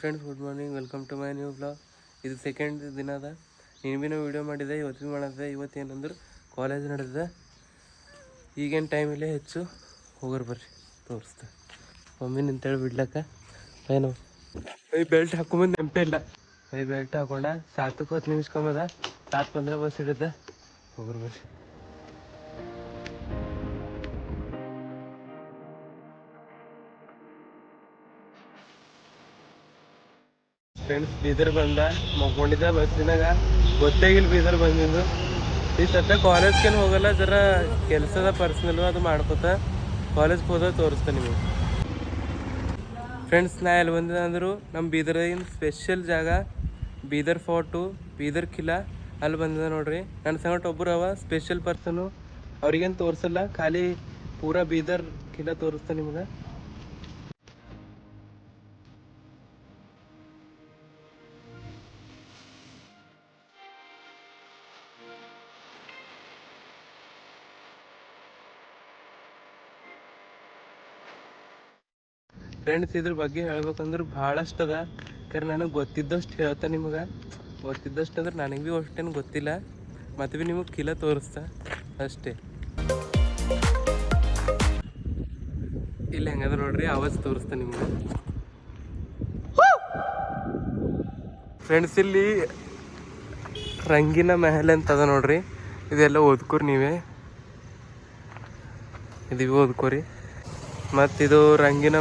Friends good morning welcome to my new blog ಇದು second ದಿನ ಅದ. ನೀನು ಭೀ ವಿಡಿಯೋ ಮಾಡಿದೆ, ಇವತ್ತು ಭೀ ಮಾಡಿದೆ. ಇವತ್ತು ಏನಂದ್ರೆ ಕಾಲೇಜ್ ನಡೆದಿದೆ. ಈಗೇನು ಟೈಮ್ ಇಲ್ಲೇ ಹೆಚ್ಚು ಹೋಗೋರು ಬರ್ರಿ, ತೋರಿಸ್ತೆ. ಮಮ್ಮಿ ನಿಂತೇಳಿ ಬಿಡ್ಲಕ್ಕ. ಏನು ಐ ಬೆಲ್ಟ್ ಹಾಕೊಂಬಂದು ನೆನಪೇ ಇಲ್ಲ. ಐ ಬೆಲ್ಟ್ ಹಾಕೊಂಡ ಸಾತಕ್ಕೆ ಹತ್ತು ನಿಮಿಷ ಸಾತ್ ಬಂದ್ರೆ ಬಸ್ ಹಿಡಿದ. ಹೋಗೋರು ಬರ್ರಿ. ಫ್ರೆಂಡ್ಸ್ ಬೀದರ್ ಬಂದ ಮಕ್ಕೊಂಡಿದ್ದ ಬಸ್ಸಿನಾಗ ಗೊತ್ತಾಗಿಲ್ಲ ಬೀದರ್ ಬಂದಿದ್ದು. ಈ ಸದ್ಯ ಕಾಲೇಜ್ಗೇನು ಹೋಗಲ್ಲ, ಜರ ಕೆಲಸದ ಪರ್ಸನಲ್ ಅದು ಮಾಡ್ಕೋತ ಕಾಲೇಜ್ಗೆ ಹೋದ ತೋರಿಸ್ತೆ ನಿಮಗೆ. ಫ್ರೆಂಡ್ಸ್ ನಾ ಎಲ್ಲಿ ಬಂದಿದ್ದೆ ಅಂದರು ನಮ್ಮ ಬೀದರ್ದಾಗಿನ ಸ್ಪೆಷಲ್ ಜಾಗ ಬೀದರ್ ಫೋರ್ಟು ಬೀದರ್ ಕಿಲಾ, ಅಲ್ಲಿ ಬಂದಿದೆ ನೋಡ್ರಿ. ನನ್ನ ಸಂಗಟ ಒಬ್ಬರು ಅವ ಸ್ಪೆಷಲ್ ಪರ್ಸನು ಅವ್ರಿಗೇನು ತೋರಿಸಲ್ಲ, ಖಾಲಿ ಪೂರಾ ಬೀದರ್ ಕಿಲಾ ತೋರಿಸ್ತೆ ನಿಮ್ಗೆ. ಫ್ರೆಂಡ್ಸ್ ಇದ್ರ ಬಗ್ಗೆ ಹೇಳ್ಬೇಕಂದ್ರೆ ಭಾಳಷ್ಟು ಅದ. ಕರೆ ನನಗೆ ಗೊತ್ತಿದ್ದಷ್ಟು ಹೇಳ್ತಾ ನಿಮಗೆ. ಗೊತ್ತಿದ್ದಷ್ಟು ಅಂದ್ರೆ ನನಗೆ ಭೀ ಅಷ್ಟೇನು ಗೊತ್ತಿಲ್ಲ. ಮತ್ತು ಭೀ ನಿಮಗೆ ಕಿಲ ತೋರಿಸ್ತಾ ಅಷ್ಟೇ. ಇಲ್ಲಿ ಹೆಂಗದ ನೋಡ್ರಿ, ಆವಾಜ್ ತೋರಿಸ್ತಾ ನಿಮಗೆ. ಫ್ರೆಂಡ್ಸ್ ಇಲ್ಲಿ ರಂಗಿನ ಮೆಹಲ್ ಅಂತ ಅದ ನೋಡ್ರಿ. ಇದೆಲ್ಲ ಓದ್ಕೋರಿ ನೀವೇ. ಇದು ಓದ್ಕೋರಿ. ಮತ್ತಿದು ರಂಗಿನ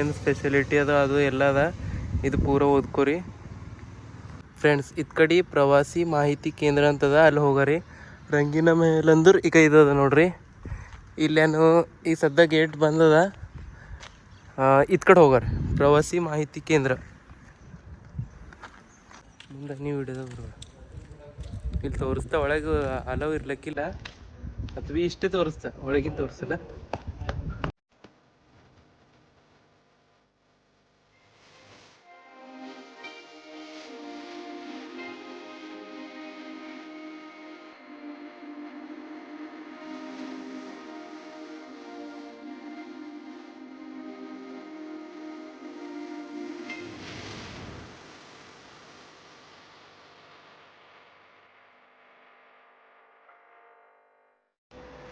ಏನು ಸ್ಪೆಷಲಿಟಿ ಅದ ಅದು ಎಲ್ಲ ಅದ. ಇದು ಪೂರ ಓದ್ಕೋರಿ. ಫ್ರೆಂಡ್ಸ್ ಇತ್ಕಡಿ ಕಡೆ ಪ್ರವಾಸಿ ಮಾಹಿತಿ ಕೇಂದ್ರ ಅಂತದ, ಅಲ್ಲಿ ಹೋಗರಿ. ರಂಗಿನ ಮಹಲ್ ಅಂದ್ರೆ ಈಗ ಇದದ ನೋಡ್ರಿ. ಇಲ್ಲೇನು ಈ ಸದ್ಯ ಗೇಟ್ ಬಂದದ. ಇತ್ಕಡೆ ಕಡೆ ಹೋಗರಿ. ಪ್ರವಾಸಿ ಮಾಹಿತಿ ಕೇಂದ್ರ. ಮುಂದೆ ನೀವು ಹಿಡಿದ ಇಲ್ಲಿ ತೋರಿಸ್ತಾ, ಒಳಗೆ ಅಲವ್ ಇರ್ಲಿಕ್ಕಿಲ್ಲ. ಅಥವಾ ಇಷ್ಟೇ ತೋರಿಸ್ತಾ ಒಳಗಿನ ತೋರಿಸಲ್ಲ.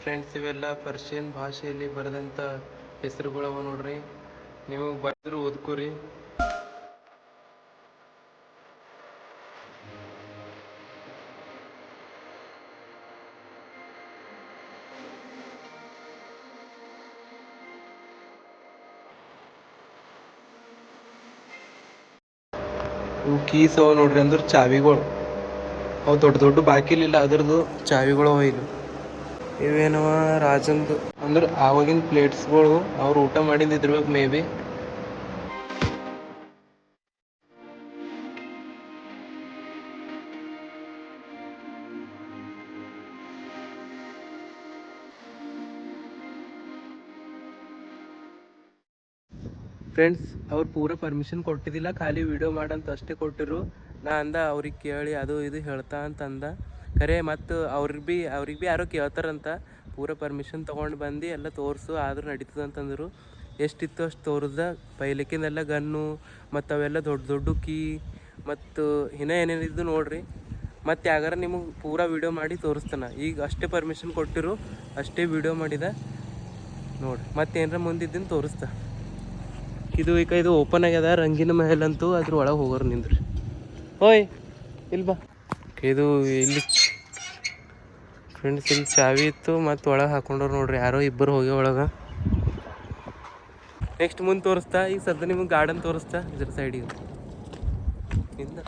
ಫ್ರೆಂಡ್ಸ್ ಇವೆಲ್ಲ ಪರ್ಷಿಯನ್ ಭಾಷೆಯಲ್ಲಿ ಬರೆದಂಥ ಹೆಸರುಗಳವ ನೋಡ್ರಿ. ನೀವು ಬರೆದ್ರು ಓದ್ಕೋರಿ. ಇವು ಕೀಸ್ ಅವ ನೋಡ್ರಿ ಅಂದ್ರೆ ಚಾವಿಗಳು. ಅವು ದೊಡ್ಡ ದೊಡ್ಡ ಬಾಕಿಲಿಲ್ಲ, ಅದ್ರದ್ದು ಚಾವಿಗಳು ಅವ ಇಲ್ಲಿ. ಇವೇನವ ರಾಜಂದು. ಅಂದ್ರೆ ಆವಾಗಿನ ಪ್ಲೇಟ್ಸ್ಗಳು ಅವ್ರು ಊಟ ಮಾಡಿದ್ದು ಇದ್ರಬೇಕು ಮೇ ಬಿ ಫ್ರೆಂಡ್ಸ್ ಅವ್ರು ಪೂರ ಪರ್ಮಿಷನ್ ಕೊಟ್ಟಿದ್ದಿಲ್ಲ ಖಾಲಿ ವಿಡಿಯೋ ಮಾಡಂತ ಅಷ್ಟೇ ಕೊಟ್ಟಿರು ನಾ ಅಂದ ಅವ್ರಿಗೆ ಕೇಳಿ ಅದು ಇದು ಹೇಳ್ತಾ ಅಂತ ಅಂದ ಖರೆ ಮತ್ತು ಅವ್ರಿಗೆ ಭೀ ಅವ್ರಿಗೆ ಭೀ ಯಾರೋ ಕೇಳ್ತಾರಂತ. ಪೂರ ಪರ್ಮಿಷನ್ ತೊಗೊಂಡು ಬಂದು ಎಲ್ಲ ತೋರಿಸು, ಆದ್ರೂ ನಡೀತದೆ ಅಂತಂದರು. ಎಷ್ಟಿತ್ತು ಅಷ್ಟು ತೋರಿಸ್ದ ಪೈಲಿಕ್ಕಿಂದೆಲ್ಲ ಗನ್ನು, ಮತ್ತು ಅವೆಲ್ಲ ದೊಡ್ಡ ದೊಡ್ಡ ಕೀ ಮತ್ತು ಇನ್ನೂ ಏನೇನಿದ್ದು ನೋಡಿರಿ. ಮತ್ತು ಯಾಗಾರ ನಿಮಗೆ ಪೂರ ವಿಡಿಯೋ ಮಾಡಿ ತೋರಿಸ್ತಾನೆ. ಈಗ ಅಷ್ಟೇ ಪರ್ಮಿಷನ್ ಕೊಟ್ಟಿರು, ಅಷ್ಟೇ ವಿಡಿಯೋ ಮಾಡಿದ. ನೋಡ್ರಿ ಏನರ ಮುಂದಿದ್ದನ್ನು ತೋರಿಸ್ತ. ಇದು ಈಗ ಇದು ಓಪನ್ ಆಗ್ಯದ, ರಂಗಿನ ಮಹಲ್ ಅಂತೂ ಅದ್ರ ಒಳಗೆ ಹೋಗೋರು ನಿಂದ್ರಿ. ಓಯ್ ಇಲ್ಲ ಬಾ. ಇದು ಇಲ್ಲಿ ಫ್ರೆಂಡ್ಸ್ ಇಲ್ಲಿ ಚಾವಿ ಇತ್ತು ಮತ್ತು ಒಳಗೆ ಹಾಕೊಂಡವ್ರು ನೋಡ್ರಿ. ಯಾರೋ ಇಬ್ಬರು ಹೋಗಿ ಒಳಗೆ. ನೆಕ್ಸ್ಟ್ ಮುಂದೆ ತೋರಿಸ್ತಾ ಈಗ ಸದ್ಯ ನಿಮಗೆ ಗಾರ್ಡನ್ ತೋರಿಸ್ತಾ, ಇದ್ರ ಸೈಡಿಗೆ ಇಂದ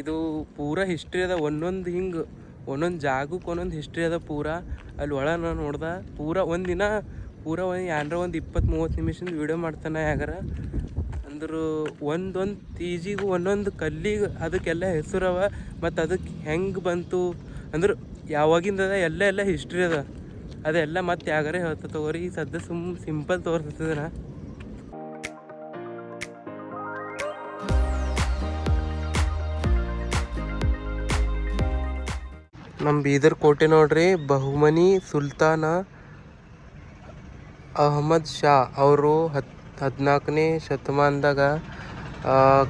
ಇದು ಪೂರ ಹಿಸ್ಟ್ರಿ ಅದ. ಒಂದೊಂದು ಹಿಂಗೆ, ಒಂದೊಂದು ಜಾಗಕ್ಕೆ ಒಂದೊಂದು ಹಿಸ್ಟ್ರಿ ಅದ ಪೂರ. ಅಲ್ಲಿ ಒಳಗೆ ನಾನು ನೋಡ್ದೆ, ಪೂರ ಒಂದಿನ ಪೂರ ಒಂದು ಏನರ ಒಂದು ಇಪ್ಪತ್ತು ಮೂವತ್ತು ನಿಮಿಷದ ವಿಡಿಯೋ ಮಾಡ್ತಾನೆ ಯಾಗಾರ. ಅಂದ್ರೆ ಒಂದೊಂದು ತೀಜಿಗೂ, ಒಂದೊಂದು ಕಲ್ಲಿಗೆ, ಅದಕ್ಕೆಲ್ಲ ಹೆಸರವ, ಮತ್ತು ಅದಕ್ಕೆ ಹೆಂಗೆ ಬಂತು? ಅಂದ್ರೆ ಯಾವಾಗಿಂದ ಅದ ಎಲ್ಲ ಎಲ್ಲ ಹಿಸ್ಟ್ರಿ ಅದ. ಅದೆಲ್ಲ ಮತ್ತೆ ಯಾಗಾರ ಹೇಳ್ತ ತಗೋರಿ. ಈಗ ಸದ್ಯ ಸುಮ್ ಸಿಂಪಲ್ ತೋರಿಸ್ತದ ನಾ. ನಮ್ಮ ಬೀದರ್ ಕೋಟೆ ನೋಡ್ರಿ, ಬಹುಮನಿ ಸುಲ್ತಾನ ಅಹಮದ್ ಶಾ ಅವರು ಹತ್, ಹದಿನಾಲ್ಕನೇ ಶತಮಾನದಾಗ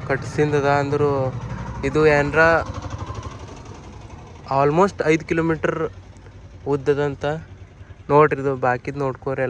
ಕಟ್ಸಿಂದದ ಅಂದರು. ಇದು ಏನರ ಆಲ್ಮೋಸ್ಟ್ ಐದು ಕಿಲೋಮೀಟ್ರ್ ಉದ್ದದಂತ. ನೋಡ್ರಿ ಇದು ಬಾಕಿದು ನೋಡ್ಕೋರಿ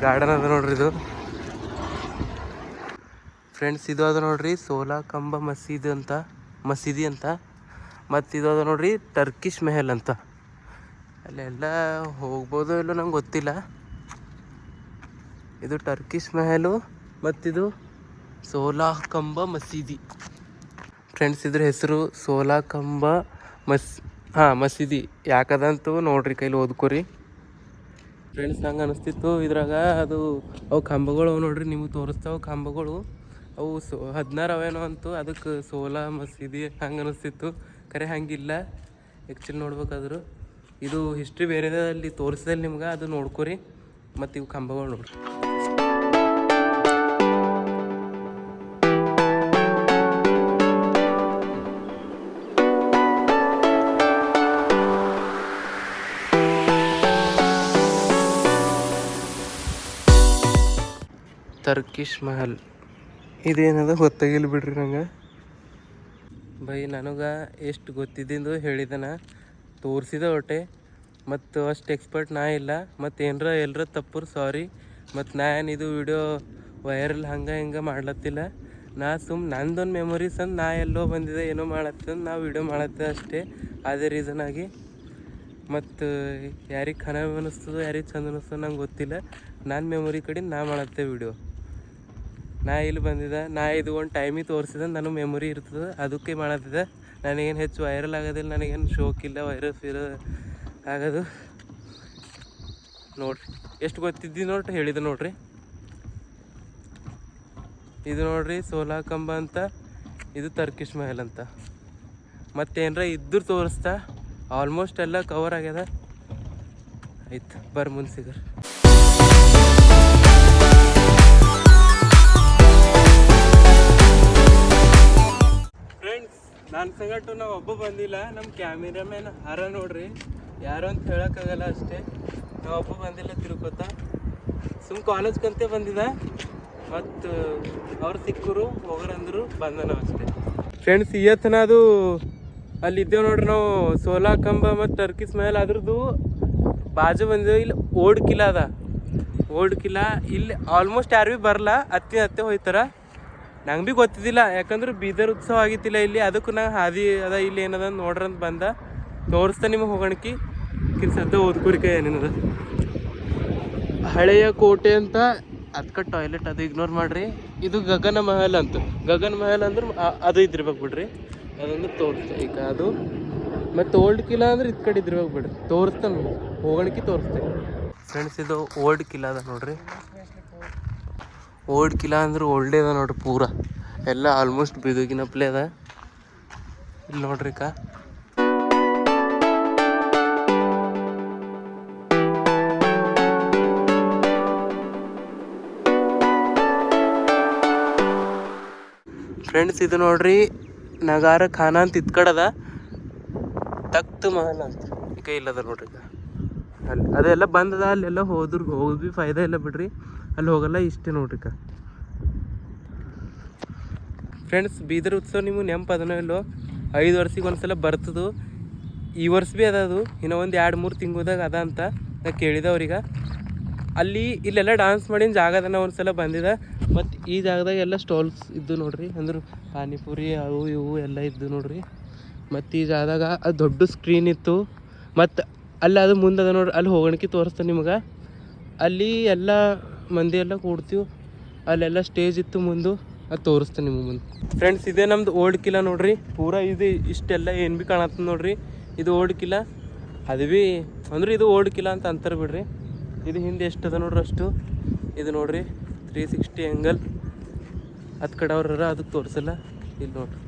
ಗಾರ್ಡನ್ ಅದ ನೋಡ್ರಿ ಇದು. ಫ್ರೆಂಡ್ಸ್ ಇದು ಅದ ನೋಡ್ರಿ ಸೋಲಾ ಕಂಬ ಮಸೀದಿ ಅಂತ ಮಸೀದಿ ಅಂತ. ಮತ್ತು ಇದು ಅದ ನೋಡ್ರಿ ಟರ್ಕಿಶ್ ಮೆಹಲ್ ಅಂತ. ಅಲ್ಲೆಲ್ಲ ಹೋಗ್ಬೋದೋ ಇಲ್ಲೋ ನಂಗೆ ಗೊತ್ತಿಲ್ಲ. ಇದು ಟರ್ಕಿಶ್ ಮೆಹಲು ಮತ್ತಿದು ಸೋಲಾ ಕಂಬ ಮಸೀದಿ. ಫ್ರೆಂಡ್ಸ್ ಇದ್ರ ಹೆಸರು ಸೋಲಾ ಕಂಬ ಮಸ್, ಹಾಂ, ಮಸೀದಿ. ಯಾಕದಂತೂ ನೋಡ್ರಿ ಕೈಲಿ ಓದ್ಕೋರಿ. ಫ್ರೆಂಡ್ಸ್ ನಂಗೆ ಅನಿಸ್ತಿತ್ತು ಇದ್ರಾಗ ಅದು ಅವು ಕಂಬಗಳು ನೋಡ್ರಿ, ನಿಮಗೆ ತೋರಿಸ್ತಾವ ಕಂಬಗಳು. ಅವು ಸೋ ಹದಿನಾರು ಅವೇನೋ ಅಂತು ಅದಕ್ಕೆ ಸೋಲಾ, ಮಸೀದಿ ಹಂಗೆ ಅನಿಸ್ತಿತ್ತು. ಖರೆ ಹಂಗಿಲ್ಲ. ಆ್ಯಕ್ಚುಲಿ ನೋಡ್ಬೇಕಾದ್ರು, ಇದು ಹಿಸ್ಟ್ರಿ ಬೇರೆದಲ್ಲಿ ತೋರಿಸಿದಲ್ಲಿ ನಿಮ್ಗೆ, ಅದು ನೋಡ್ಕೊರಿ. ಮತ್ತು ಇವು ಕಂಬಗಳು ನೋಡ್ರಿ. ಟರ್ಕಿಶ್ ಮಹಲ್ ಇದೇನದ? ಗೊತ್ತಾಗಿಲ್ಲ ಬಿಡ್ರಿ ನಂಗೆ. ಬೈ, ನನಗೆ ಎಷ್ಟು ಗೊತ್ತಿದ್ದಿಂದು ಹೇಳಿದನ. ತೋರಿಸಿದ ಒಟ್ಟೆ ಮತ್ತು ಅಷ್ಟು ಎಕ್ಸ್ಪರ್ಟ್ ನಾ ಇಲ್ಲ. ಮತ್ತು ಏನರ ಎಲ್ಲರ ತಪ್ಪರು ಸಾರಿ ಮತ್ತು ನಾ ಇದು ವಿಡಿಯೋ ವೈರಲ್ ಹಂಗೆ ಹಿಂಗೆ ಮಾಡ್ಲತ್ತಿಲ್ಲ. ನಾ ಸುಮ್ ನಂದೊಂದು ಮೆಮೊರೀಸ್ ಅಂದ್ ನಾ ಎಲ್ಲೋ ಬಂದಿದೆ, ಏನೋ ಮಾಡತ್ತಂದು ನಾ ವಿಡಿಯೋ ಮಾಡತ್ತೆ ಅಷ್ಟೇ. ಅದೇ ರೀಸನ್ ಆಗಿ. ಮತ್ತು ಯಾರಿಗೆ ಖರಾಬ್ ಅನ್ನಿಸ್ತದೋ ಯಾರಿಗೆ ಚಂದ ಅನ್ನಿಸ್ತದೋ ನಂಗೆ ಗೊತ್ತಿಲ್ಲ. ನನ್ನ ಮೆಮೊರಿ ಕಡೆ ನಾ ಮಾಡತ್ತೆ ವಿಡಿಯೋ ನಾ ಇಲ್ಲಿ ಬಂದಿದ್ದೆ. ನಾ ಇದು ಒಂದು ಟೈಮಿಗೆ ತೋರಿಸಿದ. ನನಗೆ ಮೆಮೊರಿ ಇರ್ತದೆ. ಅದಕ್ಕೆ ಮಾಡತ್ತಿದೆ ನನಗೇನು ಹೆಚ್ಚು ವೈರಲ್ ಆಗೋದಿಲ್ಲ. ನನಗೇನು ಶೋಕ್ ಇಲ್ಲ ವೈರಲ್ ಫೀರ್ ಆಗೋದು. ನೋಡ್ರಿ. ಎಷ್ಟು ಗೊತ್ತಿದ್ದಿ ನೋಡ್ರಿ? ಹೇಳಿದೆ ನೋಡ್ರಿ. ಇದು ನೋಡ್ರಿ ಸೋಲಾ ಕಂಬ ಅಂತ, ಇದು ತರ್ಕಿಶ್ ಮಹಲ್ ಅಂತ. ಮತ್ತೇನರ ಇದ್ದರೂ ತೋರಿಸ್ತಾ ಆಲ್ಮೋಸ್ಟ್ ಎಲ್ಲ ಕವರ್ ಆಗ್ಯದ. ಆಯ್ತು ಬರ್ ಮುಂದೆ ಸಂಗಟ್ಟು ನಾವು ಒಬ್ಬ ಬಂದಿಲ್ಲ ನಮ್ಮ ಕ್ಯಾಮಿರಾಮ್ಯಾನ್ ಹರ ನೋಡ್ರಿ. ಯಾರು ಅಂತ ಹೇಳೋಕ್ಕಾಗಲ್ಲ ಅಷ್ಟೇ. ನಾವು ಒಬ್ಬ ಬಂದಿಲ್ಲ ತಿರುಕೋತ. ಸುಮ್ ಕಾಲೇಜ್ ಕಂತೆ ಬಂದಿದ. ಮತ್ತು ಅವ್ರು ಸಿಕ್ಕರು ಹೋಗ್ರಂದ್ರು ಬಂದ ಅಷ್ಟೇ. ಫ್ರೆಂಡ್ಸ್ ಇವತ್ತನ ಅದು ಅಲ್ಲಿ ಇದ್ದೇವೆ ನೋಡ್ರಿ ನಾವು ಸೋಲಾ ಕಂಬ ಮತ್ತು ಟರ್ಕಿಸ್ ಮೇಲೆ ಅದ್ರದ್ದು ಬಾಜು ಬಂದಿದೆ. ಇಲ್ಲಿ ಓಡ್ ಕಿಲಾ ಅದ. ಓಲ್ಡ್ ಕಿಲಾ ಇಲ್ಲಿ ಆಲ್ಮೋಸ್ಟ್ ಯಾರು ಭೀ ಬರಲ್ಲ ಅತ್ತೆ ಅತ್ತೆ ಹೋಯ್ತಾರ. ನಂಗೆ ಭೀ ಗೊತ್ತಿದ್ದಿಲ್ಲ, ಯಾಕಂದ್ರೆ ಬೀದರ್ ಉತ್ಸವ ಆಗಿತ್ತಿಲ್ಲ ಇಲ್ಲಿ. ಅದಕ್ಕೂ ನಂಗೆ ಹಾದಿ ಅದ ಇಲ್ಲಿ ಏನದ ನೋಡ್ರಿ ಅಂತ ಬಂದ. ತೋರಿಸ್ತಾ ನಿಮಗೆ ಹೋಗೋಣಕಿ. ಕಿನ್ಸದ್ದ ಓದ್ಕೋರಿಕೆ ಏನೇನದ ಹಳೆಯ ಕೋಟೆ ಅಂತ ಅದ್ಕ ಟಾಯ್ಲೆಟ್ ಅದು ಇಗ್ನೋರ್ ಮಾಡ್ರಿ. ಇದು ಗಗನ ಮಹಲ್ ಅಂತ. ಗಗನ ಮಹಲ್ ಅಂದ್ರೆ ಅದು ಇದ್ದಿರ್ಬೇಕು ಬಿಡ್ರಿ. ಅದೊಂದು ತೋರಿಸ್ತಾ ಈಗ ಅದು. ಮತ್ತು ಓಲ್ಡ್ ಕಿಲಾ ಅಂದ್ರೆ ಇದ್ ಕಡೆ ಇದ್ದಿರ್ಬೇಕು ಬಿಡ್ರಿ. ತೋರಿಸ್ತಾನೆ ಹೋಗೋಣಕ್ಕೆ ತೋರಿಸ್ತೇನೆ ಫ್ರೆಂಡ್ಸ್ ಇದು ಓಲ್ಡ್ ಕಿಲಾ ಅದ ನೋಡ್ರಿ. ಓಲ್ಡ್ ಕಿಲಾ ಅಂದ್ರೆ ಅದ ನೋಡ್ರಿ ಪೂರ. ಎಲ್ಲ ಆಲ್ಮೋಸ್ಟ್ ಬಿದುಗಿನಪ್ಲೆ ಅದ. ಇಲ್ಲಿ ನೋಡ್ರಿ ಕಾ ಫ್ರೆಂಡ್ಸ್ ಇದು ನೋಡ್ರಿ ನಗಾರ ಖಾನ ಅಂತ ಇತ್ಕಡದ. ತಕ್ತು ಮಹಲ್ ಅಂತ. ಈಗ ಇಲ್ಲದ ನೋಡ್ರಿ ಅಲ್ಲಿ ಅದೆಲ್ಲ ಬಂದದ, ಅಲ್ಲೆಲ್ಲ ಹೋದ್ರು, ಹೋಗಿ ಭೀ ಫಾಯ್ದಾ ಇಲ್ಲ ಬಿಡ್ರಿ. ಅಲ್ಲಿ ಹೋಗಲ್ಲ, ಇಷ್ಟೇ ನೋಡ್ರಿ ಫ್ರೆಂಡ್ಸ್ ಬೀದರ್ ಉತ್ಸವ ನಿಮ್ಗೆ ನೆನಪು ಅದನೋ ಇಲ್ಲೋ? ಐದು ವರ್ಷಕ್ಕೆ ಒಂದ್ಸಲ ಬರ್ತದು. ಈ ವರ್ಷ ಭೀ ಅದ ಅದು. ಇನ್ನೂ ಒಂದು ಎರಡು ಮೂರು ತಿಂಗಳದಾಗ ಅದ ಅಂತ ನಾ ಕೇಳಿದೆ ಅವ್ರಿಗೆ ಅಲ್ಲಿ ಇಲ್ಲೆಲ್ಲ ಡಾನ್ಸ್ ಮಾಡಿನ ಜಾಗದನ ಒಂದ್ಸಲ ಬಂದಿದೆ. ಮತ್ತು ಈ ಜಾಗದಾಗ ಎಲ್ಲ ಸ್ಟಾಲ್ಸ್ ಇದ್ದು ನೋಡ್ರಿ. ಅಂದ್ರೆ ಪಾನಿಪುರಿ, ಅವು ಇವು ಎಲ್ಲ ಇದ್ದು ನೋಡ್ರಿ. ಮತ್ತು ಈ ಜಾಗದಾಗ ಅದು ದೊಡ್ಡ ಸ್ಕ್ರೀನ್ ಇತ್ತು. ಮತ್ತು ಅಲ್ಲಿ ಅದು ಮುಂದೆ ಅದ ನೋಡ್ರಿ. ಅಲ್ಲಿ ಹೋಗೋಣಕ್ಕೆ ತೋರಿಸ್ತಾನೆ ನಿಮಗೆ. ಅಲ್ಲಿ ಎಲ್ಲ ಮಂದಿ ಎಲ್ಲ ಕೂಡ್ತೀವಿ. ಅಲ್ಲೆಲ್ಲ ಸ್ಟೇಜ್ ಇತ್ತು ಮುಂದೆ. ಅದು ತೋರಿಸ್ತೀನಿ ನಿಮಗೆ ಮುಂದೆ. ಫ್ರೆಂಡ್ಸ್ ಇದೇ ನಮ್ದು ಓಲ್ಡ್ ಕಿಲಾ ನೋಡ್ರಿ. ಪೂರಾ ಇದು ಇಷ್ಟೆಲ್ಲ ಏನು ಭೀ ಕಾಣತ್ತದೆ ನೋಡ್ರಿ. ಇದು ಓಲ್ಡ್ ಕಿಲಾ. ಅದು ಭೀ ಅಂದ್ರೆ ಇದು ಓಲ್ಡ್ ಕಿಲಾ ಅಂತ ಅಂತಾರೆ ಬಿಡ್ರಿ. ಇದು ಹಿಂದೆ ಎಷ್ಟು ಅದ ನೋಡ್ರಿ ಅಷ್ಟು. ಇದು ನೋಡ್ರಿ ತ್ರೀ ಸಿಕ್ಸ್ಟಿ ಆ್ಯಂಗಲ್ ಅದು ಕಡೆ ಅವ್ರ ಅದಕ್ಕೆ ತೋರಿಸಲ್ಲ. ಇಲ್ಲಿ ನೋಡ್ರಿ.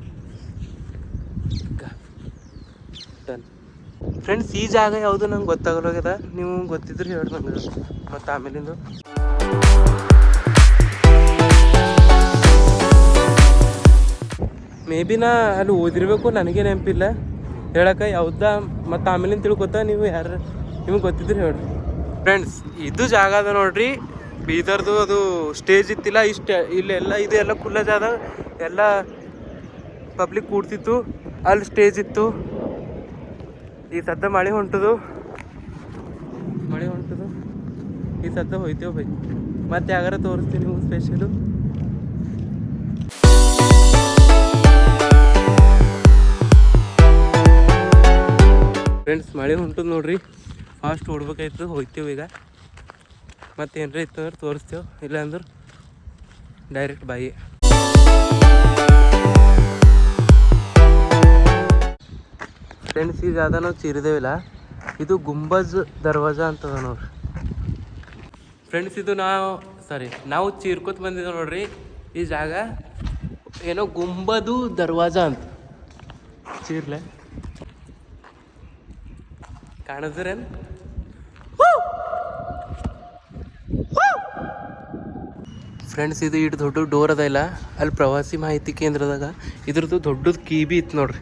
ಡನ್ ಫ್ರೆಂಡ್ಸ್ ಈ ಜಾಗ ಯಾವುದು ನಂಗೆ ಗೊತ್ತಾಗಲ್ಲೋಗ್ಯದ ನೀವು ಗೊತ್ತಿದ್ರೆ ಹೇಳಿ ನಂಗೆ. ಮತ್ತು ಆಮೇಲಿಂದು. ಮೇ ಬಿ ನಾ ಅಲ್ಲಿ ಓದಿರ್ಬೇಕು ನನಗೆ ನೆನಪಿಲ್ಲ. ಹೇಳಕ್ಕೆ ಯಾವ್ದ ಮತ್ತು ಆಮೇಲೆ ತಿಳ್ಕೊತ ನೀವು ಯಾರು ನಿಮ್ಗೆ ಗೊತ್ತಿದ್ರೆ ಹೇಳ್ರಿ. ಫ್ರೆಂಡ್ಸ್ ಇದು ಜಾಗ ಅದ ನೋಡ್ರಿ. ಬೀದರ್ದು ಅದು ಸ್ಟೇಜ್ ಇತ್ತಿಲ್ಲ ಇಷ್ಟ ಇಲ್ಲೆಲ್ಲ ಇದು ಎಲ್ಲ ಖುಲ್ಲ ಜಾಗ. ಎಲ್ಲ ಪಬ್ಲಿಕ್ ಕೂಡ್ತಿತ್ತು ಅಲ್ಲಿ ಸ್ಟೇಜ್ ಇತ್ತು. ಈ ಸದ್ದ ಮಳೆ ಹೊಂಟದು. ಮಳೆ ಹೊಂಟದು. ಈ ಸದ್ದ ಹೋಯ್ತೇವೆ ಬೈ. ಮತ್ತೆ ಯಾರ ತೋರಿಸ್ತೀನಿ ನೀವು ಸ್ಪೆಷಲು ಫ್ರೆಂಡ್ಸ್ ಮಳೆ ಹೊಂಟದ ನೋಡ್ರಿ. ಫಾಸ್ಟ್ ಓಡ್ಬೇಕಾಯ್ತು, ಹೋಗ್ತೇವೆ ಈಗ. ಮತ್ತೆ ಏನರ ಇತ್ತು ಅಂದ್ರೆ ತೋರಿಸ್ತೇವೆ. ಇಲ್ಲ ಅಂದ್ರೆ ಡೈರೆಕ್ಟ್ ಬಾಯಿ. ಫ್ರೆಂಡ್ಸ್ ಈಗ ಅದ ನಾವು ಚೀರಿದೇವಿಲ್ಲ. ಇದು ಗುಂಬಜ್ ದರ್ವಾಜ ಅಂತದ ನೋಡ್ರಿ. ಫ್ರೆಂಡ್ಸ್ ಇದು ನಾವು ಸಾರಿ ನಾವು ಚೀರ್ಕೊತ ಬಂದಿದ್ದೇವೆ ನೋಡ್ರಿ. ಈ ಜಾಗ ಏನೋ ಗುಂಬದು ದರ್ವಾಜ ಅಂತ. ಚೀರ್ಲೆ. ಕಾಣಿಸ್ರೇನು ಫ್ರೆಂಡ್ಸ್ ಇದು ಇಟ್ಟು ದೊಡ್ಡ ಡೋರ್ ಅದ ಇಲ್ಲ. ಅಲ್ಲಿ ಪ್ರವಾಸಿ ಮಾಹಿತಿ ಕೇಂದ್ರದಾಗ ಇದ್ರದ್ದು ದೊಡ್ಡದು ಕೀ ಬಿ ಇತ್ತು ನೋಡ್ರಿ.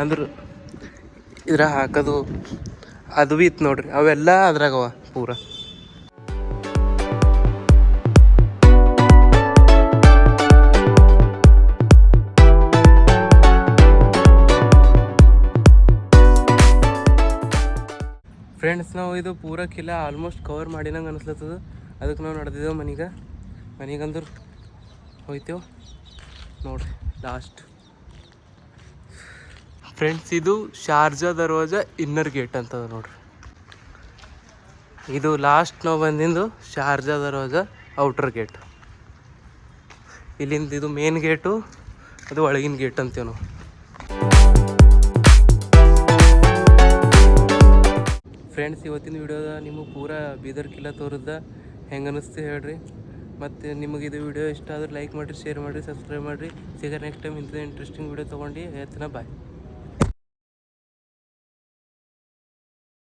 ಅಂದ್ರೆ ಇದ್ರ ಹಾಕೋದು ಅದು ಭೀ ಇತ್ತು ನೋಡ್ರಿ. ಅವೆಲ್ಲ ಅದ್ರಾಗವ ಪೂರ. ಫ್ರೆಂಡ್ಸ್ ನಾವು ಇದು ಪೂರ ಕಿಲ್ಲ ಆಲ್ಮೋಸ್ಟ್ ಕವರ್ ಮಾಡಿನಂಗೆ ಅನಿಸ್ಲತ್ತದ. ಅದಕ್ಕೆ ನಾವು ನಡೆದಿದ್ದೇವೆ ಮನೆಗೆ. ಮನೆಗಂದ್ರೆ ಹೋಯ್ತೇವೆ. ನೋಡ್ರಿ ಲಾಸ್ಟ್ ಫ್ರೆಂಡ್ಸ್ ಇದು ಶಾರ್ಜಾ ದರ್ವಾಜ ಇನ್ನರ್ ಗೇಟ್ ಅಂತದ ನೋಡ್ರಿ. ಇದು ಲಾಸ್ಟ್ ನಾವು ಬಂದಿಂದು ಶಾರ್ಜಾ ದರ್ವಾಜ ಔಟರ್ ಗೇಟ್ ಇಲ್ಲಿಂದ ಇದು ಮೇನ್ ಗೇಟು ಅದು ಒಳಗಿನ ಗೇಟ್ ಅಂತೀವಿ ನಾವು. ಫ್ರೆಂಡ್ಸ್ ಇವತ್ತಿನ ವಿಡಿಯೋದ ನಿಮಗೆ ಪೂರ ಬೀದರ್ ಕಿಲ್ಲ ತೋರಿಸ್ದ ಹೆಂಗೆ ಅನ್ನಿಸ್ತು ಹೇಳ್ರಿ. ಮತ್ತು ನಿಮಗೆ ಇದು ವಿಡಿಯೋ ಇಷ್ಟ ಆದ್ರೆ ಲೈಕ್ ಮಾಡಿರಿ ಶೇರ್ ಮಾಡಿರಿ ಸಬ್ಸ್ಕ್ರೈಬ್ ಮಾಡಿರಿ. ಸಿಗ ನೆಕ್ಸ್ಟ್ ಟೈಮ್ ಇಂಥದ್ದು ಇಂಟ್ರೆಸ್ಟಿಂಗ್ ವಿಡಿಯೋ ತೊಗೊಂಡು ಎತ್ತನ ಬಾಯ್